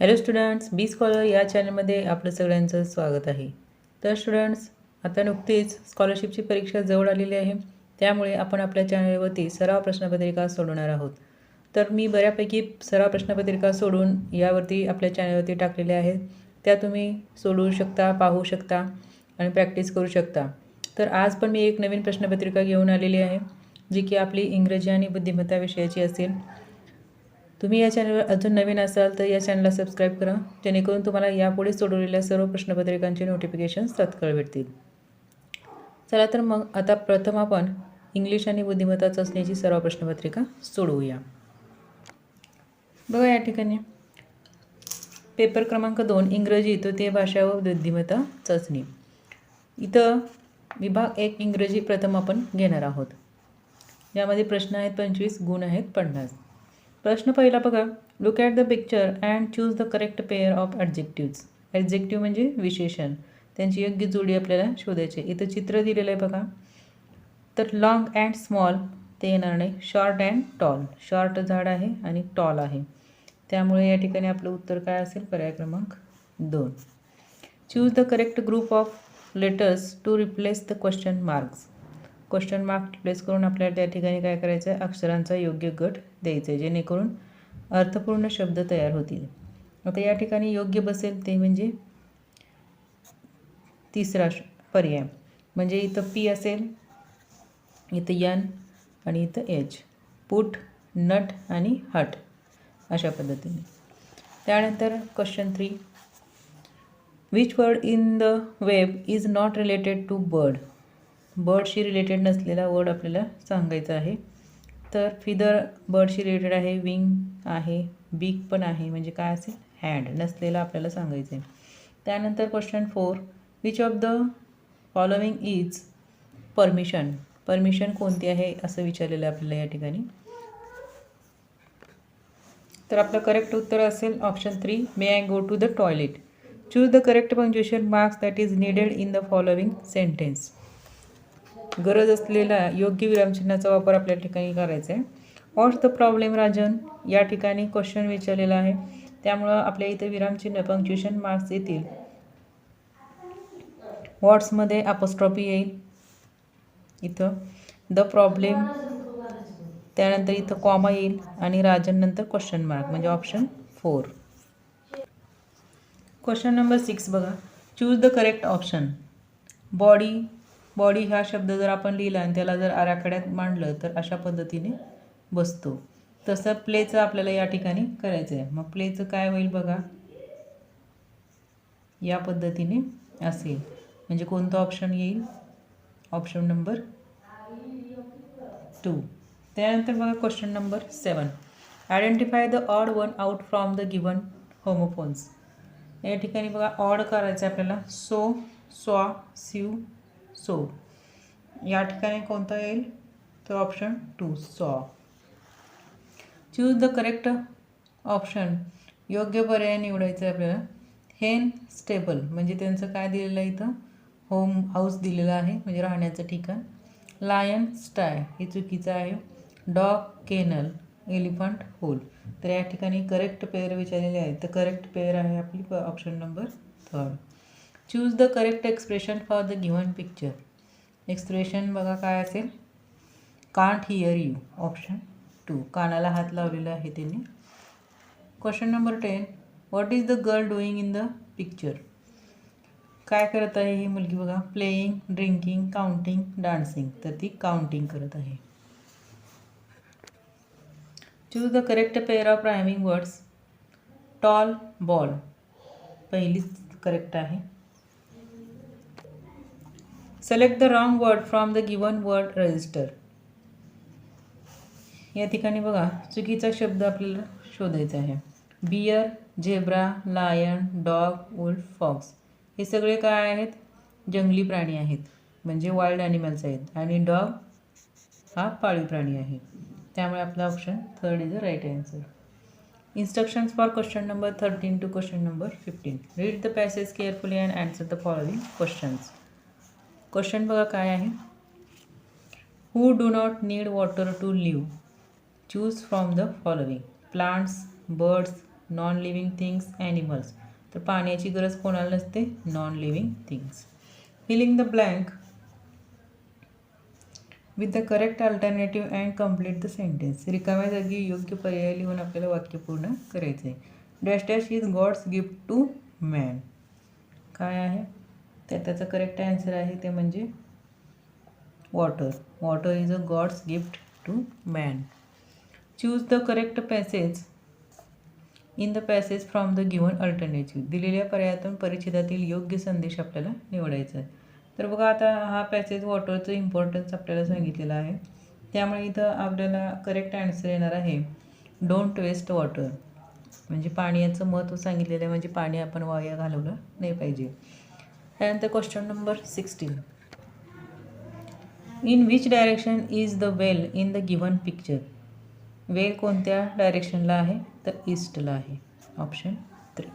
Hello students बी scholar या चॅनलमध्ये आपलं सगळ्यांचं स्वागत आहे. तर स्टुडंट्स आता नुकतीच स्कॉलरशिपची परीक्षा जवळ आलेली आहे. त्यामुळे आपण आपल्या चॅनलवरती सराव प्रश्नपत्रिका सोडवणार आहोत. तर मी बऱ्यापैकी सराव प्रश्नपत्रिका सोडून यावरती आपल्या चॅनलवरती टाकलेल्या आहेत. त्या तुम्ही सोडवू शकता पाहू शकता आणि प्रॅक्टिस करू शकता. तर आज पण मी एक नवीन प्रश्नपत्रिका घेऊन आलेली आहे जी की आपली इंग्रजी आणि बुद्धिमत्ता विषयाची असेल. तुम्ही या चॅनलवर अजून नवीन असाल तर या चॅनलला सबस्क्राईब करा जेणेकरून तुम्हाला यापुढे सोडवलेल्या सर्व प्रश्नपत्रिकांचे नोटिफिकेशन्स तत्काळ भेटतील. चला तर मग आता प्रथम आपण इंग्लिश आणि बुद्धिमत्ता चाचणीची सर्व प्रश्नपत्रिका सोडवूया. बघा या ठिकाणी. पेपर क्रमांक दोन इंग्रजी तृतीय भाषा व बुद्धिमत्ता चाचणी. इथं विभाग एक इंग्रजी प्रथम आपण घेणार आहोत. यामध्ये प्रश्न आहेत पंचवीस गुण आहेत पन्नास. प्रश्न पहिला बघा. Look at the picture and choose the correct pair of adjectives adjective म्हणजे विशेषण. त्यांची योग्य जोडी आपल्याला शोधायची इथं चित्र दिलेलं आहे बघा. तर लॉंग अँड स्मॉल ते येणार नाही. शॉर्ट अँड टॉल शॉर्ट झाड आहे आणि टॉल आहे. त्यामुळे या ठिकाणी आपलं उत्तर काय असेल? पर्याय क्रमांक दोन. Choose the correct group of letters to replace the question marks question mark place करून आपल्याला त्या ठिकाणी काय करायचं आहे अक्षरांचा योग्य गट द्यायचा आहे जेणेकरून अर्थपूर्ण शब्द तयार होतील. आता या ठिकाणी योग्य बसेल ते म्हणजे तिसरा श- पर्याय. म्हणजे इथं पी असेल इथं यन आणि इथं एच पुट नट आणि हट अशा पद्धतीने. त्यानंतर question three which word in the web is not related to bird बर्डशी related नसलेला वर्ड आपल्याला सांगायचा आहे. तर फिदर बर्डशी रिलेटेड आहे विंग आहे बीक पण आहे म्हणजे काय असेल? हँड नसलेला आपल्याला सांगायचं आहे त्यानंतर question four which of the following is permission permission कोणती आहे असं विचारलेलं आहे आपल्याला या ठिकाणी. तर आपलं करेक्ट उत्तर असेल option three may I go to the toilet choose the correct punctuation marks that is needed in the following sentence गरज असलेला योग्य विरामचिन्हाचा वापर आपल्या ठिकाणी करायचा आहे. वॉट्स द प्रॉब्लेम राजन या ठिकाणी क्वेश्चन विचारलेला आहे. त्यामुळं आपल्या इथं विरामचिन्ह पंक्च्युएशन मार्क्स येतील. वॉट्समध्ये अपोस्ट्रॉफी येईल. इथं. द प्रॉब्लेम त्यानंतर इथं कॉमा येईल. आणि राजन नंतर क्वेश्चन मार्क म्हणजे option four question number six बघा. Choose the correct option body body हा शब्द जर आपण लिहिला आणि त्याला जर आराखड्यात मांडलं तर अशा पद्धतीने बसतो. तसं प्लेचं आपल्याला या ठिकाणी करायचं आहे. मग प्लेचं काय होईल बघा. या पद्धतीने असेल. म्हणजे कोणतं ऑप्शन येईल? ऑप्शन नंबर टू त्यानंतर बघा question number seven identify the odd one out from the given homophones या ठिकाणी बघा ऑड करायचं आहे आपल्याला. सो स्वा स्यू सो या ठिकाणी कोणता येईल? तर option two saw choose the correct option योग्य पर्याय निवडायचं आहे आपल्याला. हेन स्टेबल म्हणजे त्यांचं काय दिलेलं आहे इथं? होम हाऊस दिलेलं आहे म्हणजे राहण्याचं ठिकाण. लायन स्टाय हे चुकीचं आहे. डॉग केनल एलिफंट होल तर या ठिकाणी करेक्ट पेअर विचारलेले आहे तर करेक्ट पेअर आहे आपली option number third choose the correct expression for the given picture expression बघा काय असेल? Can't hear you option two कानाला हात लावलेला आहे त्यांनी. Question number ten what is the girl doing in the picture काय करत आहे ही मुलगी बघा? प्लेईंग ड्रिंकिंग काउंटिंग डान्सिंग तर ती काउंटिंग करत आहे. Choose the correct pair of rhyming words tall ball पहिलीच करेक्ट आहे. Select the wrong word from the given word register या ठिकाणी बघा चुकीचा शब्द आपल्याला शोधायचा आहे. Bear zebra lion dog wolf fox हे सगळे काय आहेत? जंगली प्राणी आहेत. म्हणजे वाईल्ड ॲनिमल्स आहेत. आणि डॉग हा पाळीव प्राणी आहे. त्यामुळे आपला option third is the right answer instructions for question number thirteen to question number fifteen read the passage carefully and answer the following questions question बघा काय आहे? Who do not need water to live choose from the following plants birds non living things animals तर पाण्याची गरज कोणाला नसते? Non living things filling the blank with the correct alternative and complete the sentence रिकाम्या जागी योग्य पर्याय लिहून आपल्याला वाक्य पूर्ण करायचं आहे dash dash is god's gift to man काय आहे? तर त्याचं करेक्ट आन्सर आहे ते म्हणजे water water is a god's gift to man choose the correct passage in the passage from the given alternative दिलेल्या पर्यायातून परिच्छेदातील योग्य संदेश आपल्याला निवडायचा आहे. तर बघा आता हा पॅसेज वॉटरचं इम्पॉर्टन्स आपल्याला सांगितलेला आहे. त्यामुळे इथं आपल्याला करेक्ट आन्सर येणार आहे. डोंट वेस्ट वॉटर म्हणजे पाण्याचं महत्त्व सांगितलेलं आहे. म्हणजे पाणी आपण वाया घालवलं नाही पाहिजे. त्यानंतर question number sixteen in which direction is the well in the given picture well कोणत्या डायरेक्शनला आहे? तर ईस्टला आहे. Option three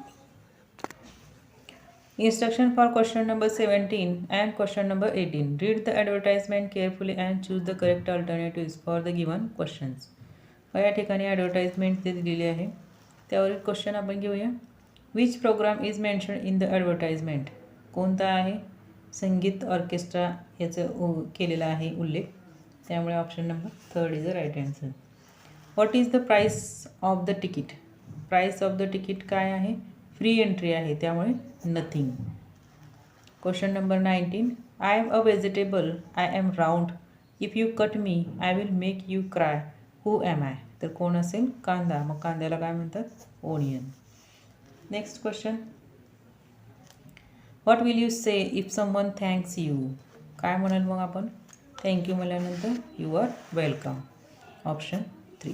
Instruction for question number 17 and question number 18. Read the advertisement carefully and choose the correct alternatives for the given questions या ठिकाणी advertisement ते दिलेली आहे. त्यावरील क्वेश्चन आपण घेऊया. Which program is mention in the advertisement कोणता आहे? संगीत ऑर्केस्ट्रा याचं उ- केलेला आहे उल्लेख. त्यामुळे option number third is the right answer what is the price of the ticket price of the ticket काय आहे? फ्री एंट्री आहे त्यामुळे nothing question number nineteen I am a vegetable I am round if you cut me I will make you cry who am I तर कोण असेल? कांदा. मग कांद्याला काय म्हणतात? Onion next question what will you say if someone thanks you काय म्हणाल मग आपण? थँक्यू म्हणल्यानंतर you are welcome option three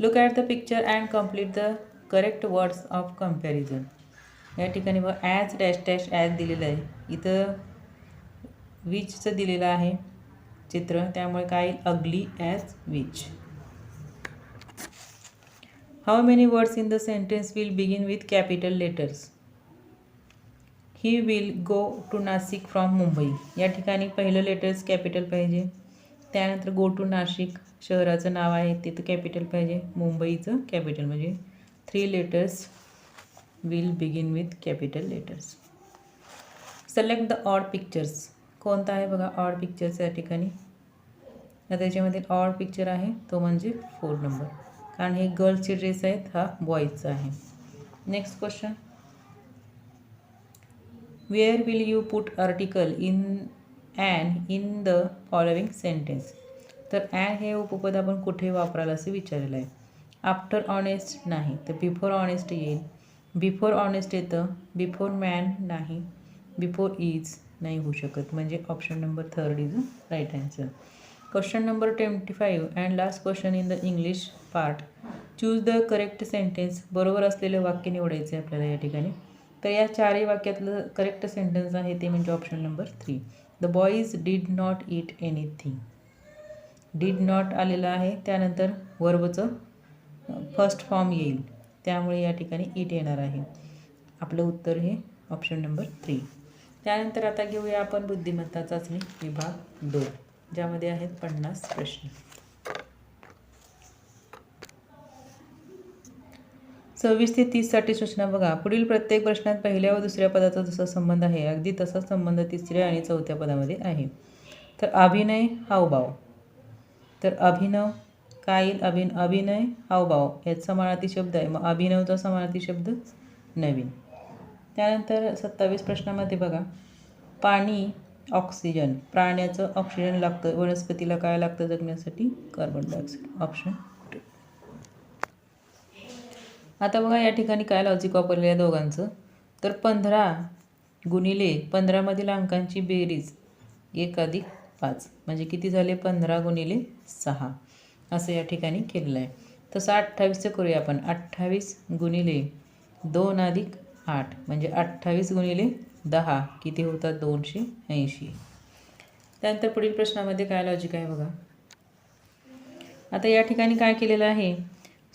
look at the picture and complete the correct words of comparison या ठिकाणी बघ ॲज डॅश डॅश ॲज दिलेलं आहे. इथं विचचं दिलेलं आहे चित्र. त्यामुळे काय ugly as which how many words in the sentence will begin with capital letters he will go to Nashik from Mumbai या ठिकाणी पहिलं लेटर्स कॅपिटल पाहिजे. त्यानंतर गो टू नाशिक शहराचं नाव आहे तिथं कॅपिटल पाहिजे. मुंबईचं कॅपिटल म्हणजे three letters will begin with capital letters select the odd pictures कोणता आहे बघा ऑड पिक्चर्स या ठिकाणी? त्याच्यामध्ये ऑड पिक्चर आहे तो म्हणजे फोर नंबर कारण हे गर्ल्सचे ड्रेस आहेत हा बॉईजचा आहे. Next question where will you put article in and in the following sentence तर अँड हे उपपद आपण कुठे वापराल असं विचारलेलं आहे आफ्टर ऑनेस्ट नाही तर बिफोर ऑनेस्ट येईल. बिफोर ऑनेस्ट येतं बिफोर मॅन नाही बिफोर इज नाही होऊ शकत. म्हणजे option number third is right answer question number twenty five and last question in the English part choose the correct sentence बरोबर असलेलं वाक्य निवडायचं आहे आपल्याला या ठिकाणी. तर या चारही वाक्यातलं करेक्ट सेंटेन्स आहे ते म्हणजे option number three the boys did not eat anything did not आलेलं आहे. त्यानंतर वर्बचं फर्स्ट फॉर्म येईल. त्यामुळे या ठिकाणी इट येणार आहे. आपलं उत्तर हे ऑप्शन नंबर थ्री त्यानंतर आता घेऊया आपण बुद्धिमत्ता चाचणी विभाग दोन ज्यामध्ये आहेत पन्नास प्रश्न. सव्वीस ते तीससाठी सूचना बघा. पुढील प्रत्येक प्रश्नात पहिल्या व दुसऱ्या पदाचा जसा संबंध आहे अगदी तसाच संबंध तिसऱ्या आणि चौथ्या पदामध्ये आहे. तर अभिनय हावभाव. तर अभिनव काय येईल अभिन अभिनय हावभाव यात समानार्थी शब्द आहे. मग अभिनवचा समानार्थी शब्द नवीन. त्यानंतर सत्तावीस प्रश्नामध्ये बघा. पाणी ऑक्सिजन. प्राण्याचं ऑक्सिजन लागतं. वनस्पतीला काय लागतं? जगण्यासाठी कार्बन डायऑक्साईड ऑप्शन आता बघा या ठिकाणी काय लॉजिक वापरलेलं आहे दोघांचं? तर पंधरा गुणिले पंधरामधील अंकांची बेरीज एक अधिक पाच म्हणजे किती झाले? पंधरा गुणिले सहा. असं या ठिकाणी केलेलं आहे. तसं अठ्ठावीसचं करूया आपण. अठ्ठावीस गुणिले दोन अधिक आठ म्हणजे अठ्ठावीस गुणिले दहा. किती होतात? दोनशे ऐंशी. त्यानंतर पुढील प्रश्नामध्ये काय लॉजिक आहे बघा? आता या ठिकाणी काय केलेलं आहे?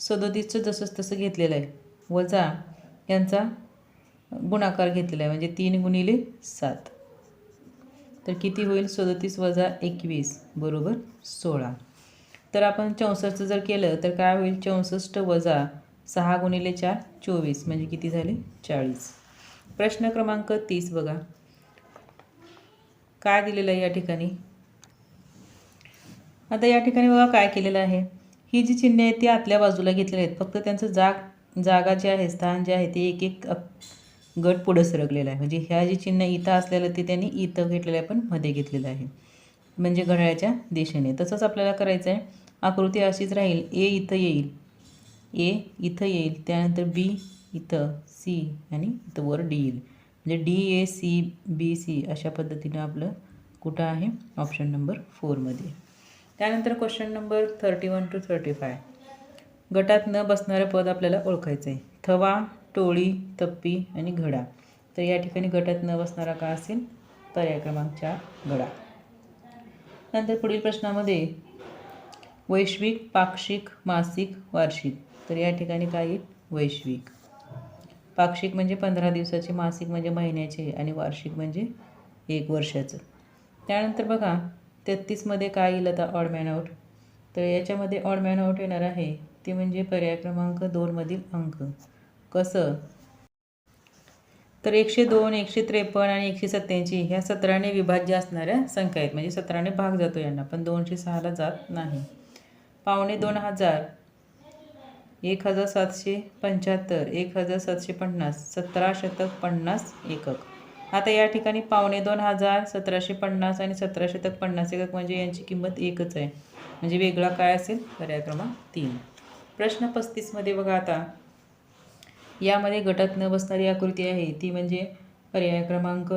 सदोतीसचं जसंच तसं घेतलेलं आहे. वजा यांचा गुणाकार घेतलेला आहे. म्हणजे तीन गुणिले सात. तर किती होईल? सदोतीस वजा एकवीस. बरोबर? सोळा. तर आपण चौसष्टचं जर केलं तर काय होईल? चौसष्ट वजा सहा गुणिले चार चोवीस. म्हणजे किती झाले? चाळीस. प्रश्न क्रमांक तीस बघा. काय दिलेलं आहे या ठिकाणी? आता या ठिकाणी बघा काय केलेलं आहे. ही जी चिन्हे आहेत ती आतल्या बाजूला घेतलेली आहेत. फक्त त्यांचं जाग जागा जे आहे स्थान जे आहे ते एक एक गट पुढं सरकलेलं आहे. म्हणजे ह्या जी चिन्ह इथं असलेलं ते त्यांनी इथं घेतलेलं आहे पण मध्ये घेतलेलं आहे. म्हणजे घड्याळ्याच्या दिशेने. तसंच आपल्याला करायचं आहे आकृती अशीच राहील ए इथं येईल ए इथं येईल त्यानंतर बी इथं सी आणि इथं वर डी येईल. म्हणजे D A C B C अशा पद्धतीनं आपलं कुठं आहे? ऑप्शन नंबर फोरमध्ये. त्यानंतर question number thirty one two thirty five गटात न बसणारं पद आपल्याला ओळखायचं आहे थवा टोळी तप्पी आणि घडा. तर या ठिकाणी गटात न बसणारा का असेल? पर्याय क्रमांक चार घडा. नंतर पुढील प्रश्नामध्ये वैश्विक पाक्षिक मासिक वार्षिक. तर या ठिकाणी काय येईल? वैश्विक. पाक्षिक म्हणजे पंधरा दिवसाचे मासिक म्हणजे महिन्याचे आणि वार्षिक म्हणजे एक वर्षाचं. त्यानंतर बघा तेहतीसमध्ये काय येईल आता ऑड मॅन आउट तर याच्यामध्ये ऑड मॅन आउट येणार आहे. ते म्हणजे पर्याय क्रमांक दोनमधील अंक. कसं? तर एकशे दोन एकशे त्रेपन्न आणि एकशे सत्त्याऐंशी ह्या सतराने विभाज्य असणाऱ्या संख्या आहेत. म्हणजे सतराने भाग जातो यांना. पण दोनशे सहाला जात नाही. पावणे दोन हजार. एक हजार सातशे पंच्याहत्तर एक हजार सातशे पन्नास सतरा शतक पन्नास एकक. आता या ठिकाणी पावणे दोन हजार सतराशे पन्नास आणि सतराशे तक पन्नास एकक म्हणजे यांची किंमत एकच आहे. म्हणजे वेगळा काय असेल? पर्याय क्रमांक तीन. प्रश्न पस्तीसमध्ये बघा आता. यामध्ये गटात न बसणारी आकृती आहे. ती म्हणजे पर्याय क्रमांक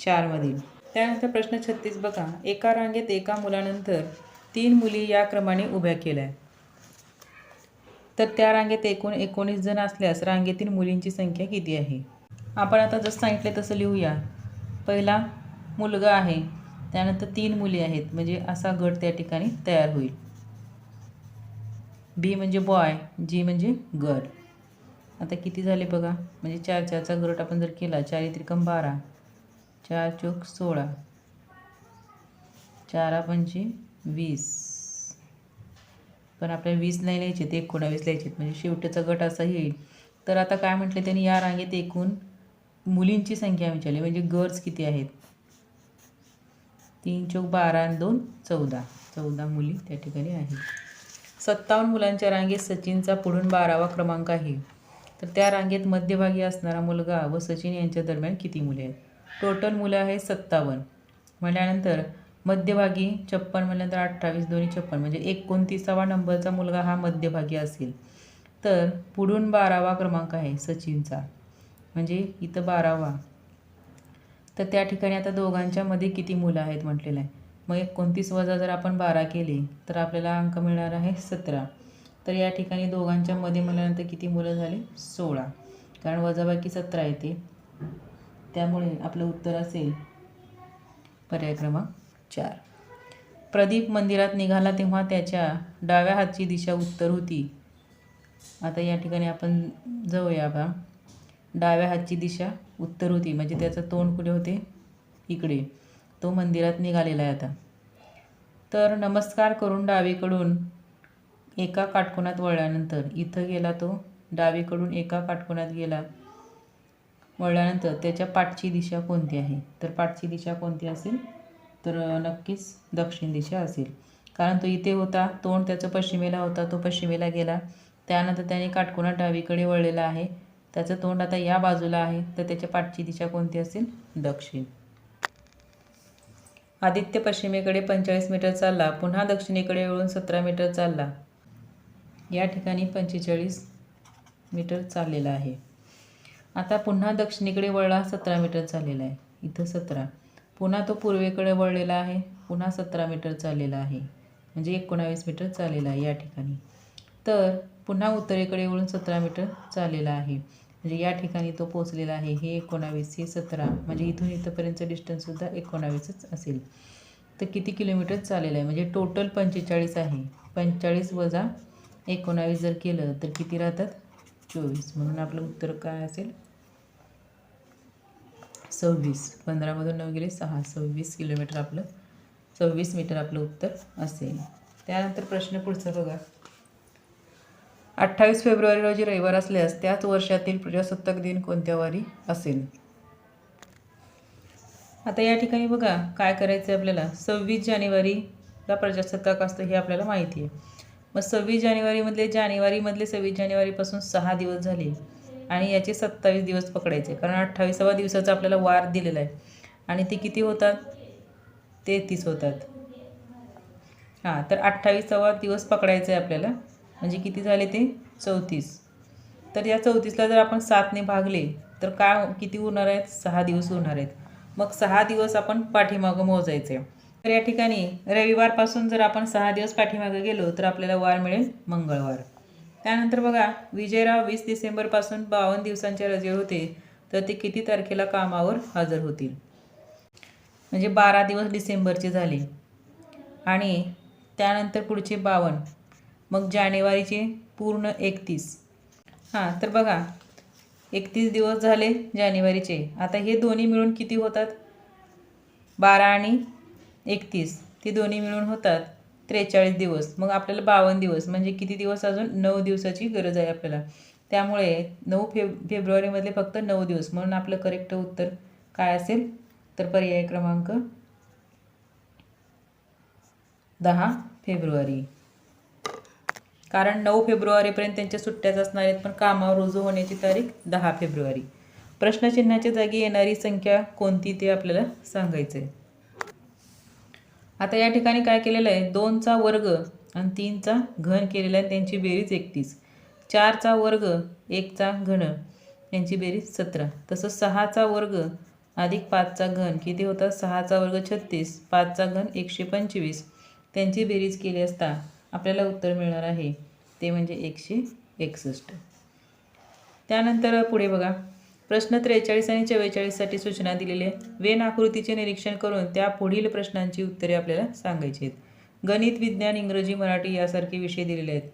चारमधील त्यानंतर प्रश्न छत्तीस बघा. एका रांगेत एका मुलानंतर तीन मुली या क्रमाने उभ्या केल्या. तर त्या रांगेत एकूण एकोणीस जण असल्यास रांगेतील मुलींची संख्या किती आहे? आपण आता जसं सांगितलं तसं लिहूया. पहिला मुलगा आहे त्यानंतर तीन मुली आहेत म्हणजे असा गट त्या ठिकाणी तयार होईल. बी म्हणजे बॉय जी म्हणजे गर्ल आता किती झाले बघा? म्हणजे चार चारचा गट आपण जर केला चार त्रिकम बारा. चार चोक सोळा. चारा पंचे वीस. पण आपल्याला वीस नाही लिहायचे ते एकोणावीस लिहायचे म्हणजे शेवटचा गट असा येईल. तर आता काय म्हटले त्यांनी? या रांगेत एकूण मुलींची संख्या विचारली म्हणजे गर्ल्स किती आहेत? तीन चौक बारा आणि दोन चौदा. चौदा मुली त्या ठिकाणी आहेत. सत्तावन्न मुलांच्या रांगेत सचिनचा पुढून बारावा क्रमांक आहे. तर त्या रांगेत मध्यभागी असणारा मुलगा व सचिन यांच्या दरम्यान किती मुले आहेत? टोटल मुलं आहेत सत्तावन्न. म्हटल्यानंतर मध्यभागी छप्पन म्हटल्यानंतर अठ्ठावीस दोन्ही छप्पन. म्हणजे एकोणतीसावा नंबरचा मुलगा हा मध्यभागी असेल. तर पुढून बारावा क्रमांक आहे सचिनचा. म्हणजे इथं बारावा. तर त्या ठिकाणी आता दोघांच्यामध्ये किती मुलं आहेत म्हटलेलं आहे. मग एकोणतीस वजा जर आपण बारा केले तर आपल्याला अंक मिळणार आहे सतरा. तर या ठिकाणी दोघांच्यामध्ये म्हणल्यानंतर किती मुलं झाली? सोळा. कारण वजाबाकी सतरा येते. त्यामुळे आपलं उत्तर असेल पर्याय क्रमांक चार. प्रदीप मंदिरात निघाला तेव्हा त्याच्या डाव्या हातची दिशा उत्तर होती. आता या ठिकाणी आपण जाऊया बा. डाव्या हातची दिशा उत्तर होती. म्हणजे त्याचं तोंड कुठे होते? इकडे. तो मंदिरात निघालेला आहे आता. तर नमस्कार करून डावीकडून एका काटकोनात वळल्यानंतर इथं गेला तो डावीकडून एका काटकोनात गेला वळल्यानंतर त्याच्या पाठची दिशा कोणती आहे? तर पाठची दिशा कोणती असेल? तर नक्कीच दक्षिण दिशा असेल. कारण तो इथे होता तोंड त्याचा पश्चिमेला होता तो पश्चिमेला गेला. त्यानंतर त्याने काटकोनात डावीकडे वळलेला आहे. त्याचं तोंड आता या बाजूला आहे. तर त्याच्या पाठची दिशा कोणती असेल? दक्षिण. आदित्य पश्चिमेकडे पंचेचाळीस मीटर चालला. पुन्हा दक्षिणेकडे वळून सतरा मीटर चालला. या ठिकाणी पंचेचाळीस मीटर चाललेला आहे. आता पुन्हा दक्षिणेकडे वळला सतरा मीटर चाललेला आहे. इथं सतरा. पुन्हा तो पूर्वेकडे वळलेला आहे. पुन्हा सतरा मीटर चाललेला आहे. म्हणजे एकोणावीस मीटर चाललेला आहे या ठिकाणी. तर पुन्हा उत्तरेकडे वळून सतरा मीटर चाललेला आहे. म्हणजे या ठिकाणी तो पोचलेला आहे. हे एकोणावीस हे सतरा. म्हणजे इथून इथंपर्यंतचं डिस्टन्ससुद्धा एकोणावीसच असेल. तर किती किलोमीटर चालेलं आहे? म्हणजे टोटल पंचेचाळीस आहे. पंचेचाळीस वजा एकोणावीस जर केलं तर किती राहतात? चोवीस. म्हणून आपलं उत्तर काय असेल? सव्वीस. पंधरामधून नऊ गेले सहा. सव्वीस किलोमीटर आपलं सव्वीस मीटर आपलं उत्तर असेल. त्यानंतर प्रश्न पुढचा बघा. अठ्ठावीस फेब्रुवारी रोजी रविवार असल्यास त्याच वर्षातील प्रजासत्ताक दिन कोणत्या वारी असेल? आता या ठिकाणी बघा काय करायचं आहे आपल्याला? सव्वीस जानेवारीला प्रजासत्ताक असतं हे आपल्याला माहिती आहे. मग सव्वीस जानेवारीमधले जानेवारीमधले सव्वीस जानेवारीपासून सहा दिवस झाले आणि याचे सत्तावीस दिवस पकडायचे. कारण अठ्ठावीसावा दिवसाचा आपल्याला वार दिलेला आहे. आणि ते किती होतात? तेहतीस होतात. हां तर अठ्ठावीसावा दिवस पकडायचा आहे आपल्याला. म्हणजे किती झाले ते? चौतीस. तर या चौतीसला जर आपण सातने भागले तर काय हो-, किती उरणार आहेत? सहा दिवस उरणार आहेत. मग सहा दिवस आपण पाठीमागं मोजायचे. तर या ठिकाणी रविवारपासून जर आपण सहा दिवस पाठीमागं गेलो तर आपल्याला वार मिळेल मंगळवार. त्यानंतर बघा विजयराव वीस डिसेंबरपासून बावन्न दिवसांच्या रजेवर होते तर ते किती तारखेला कामावर हजर होतील? म्हणजे बारा दिवस डिसेंबरचे झाले. आणि त्यानंतर पुढचे बावन्न. मग जानेवारीचे पूर्ण एकतीस. हां तर बघा एकतीस दिवस झाले जानेवारीचे. आता हे दोन्ही मिळून किती होतात? बारा आणि एकतीस. ते दोन्ही मिळून होतात त्रेचाळीस दिवस. मग आपल्याला बावन्न दिवस म्हणजे किती दिवस अजून? नऊ दिवसाची गरज आहे आपल्याला. त्यामुळे नऊ फेब फेब्रुवारीमधले फक्त नऊ दिवस. म्हणून आपलं करेक्ट उत्तर काय असेल? तर पर्याय क्रमांक दहा फेब्रुवारी. कारण नऊ फेब्रुवारीपर्यंत त्यांच्या सुट्ट्याच असणार आहेत पण कामावर रुजू होण्याची तारीख दहा फेब्रुवारी. प्रश्नचिन्हाच्या जागी येणारी संख्या कोणती ते आपल्याला सांगायचं आहे आता या ठिकाणी काय केलेलं आहे? दोनचा वर्ग आणि तीनचा घन केलेला आहे त्यांची बेरीज एकतीस. चारचा वर्ग एकचा घन यांची बेरीज सतरा. तसंच सहाचा वर्ग अधिक पाचचा घन किती होता? सहाचा वर्ग छत्तीस पाचचा घन एकशे पंचवीस. त्यांची बेरीज केली असता आपल्याला उत्तर मिळणार आहे. ते म्हणजे एकशे एकसष्ट. त्यानंतर पुढे बघा. प्रश्न त्रेचाळीस आणि चव्वेचाळीससाठी सूचना दिलेली आहे वेन आकृतीचे निरीक्षण करून त्या पुढील प्रश्नांची उत्तरे आपल्याला सांगायची आहेत. गणित विज्ञान इंग्रजी मराठी यासारखे विषय दिलेले आहेत.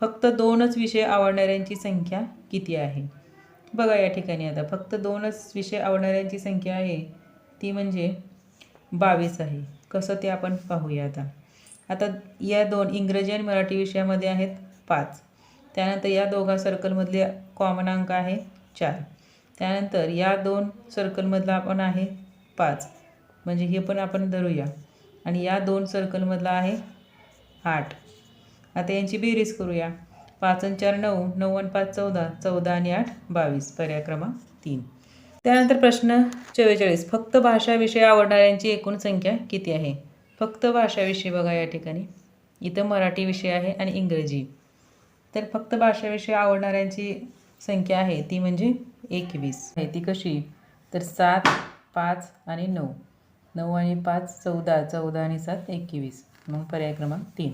फक्त दोनच विषय आवडणाऱ्यांची संख्या किती आहे? बघा या ठिकाणी आता. फक्त दोनच विषय आवडणाऱ्यांची संख्या आहे. ती म्हणजे बावीस आहे. कसं ते आपण पाहूया आता. आता या दोन इंग्रजी आणि मराठी विषयामध्ये आहेत पाच. त्यानंतर या दोघा सर्कलमधले कॉमन अंक आहे चार. त्यानंतर या दोन सर्कलमधला आपण आहे पाच. म्हणजे हे पण आपण धरूया. आणि या दोन सर्कलमधला आहे आठ. आता यांची बेरीज करूया. पाच आणि चार नऊ नऊ आणि पाच चौदा चौदा आणि आठ बावीस. पर्याय क्रमांक तीन. त्यानंतर प्रश्न चव्वेचाळीस. फक्त भाषा विषय आवडणाऱ्यांची एकूण संख्या किती आहे? फक्त भाषाविषयी बघा या ठिकाणी. इथं मराठी विषय आहे आणि इंग्रजी. तर फक्त भाषाविषयी आवडणाऱ्यांची संख्या आहे ती म्हणजे एकवीस. आहे ती कशी? तर सात पाच आणि नऊ. नऊ आणि पाच चौदा. चौदा आणि सात एकवीस. मग पर्याय क्रमांक तीन.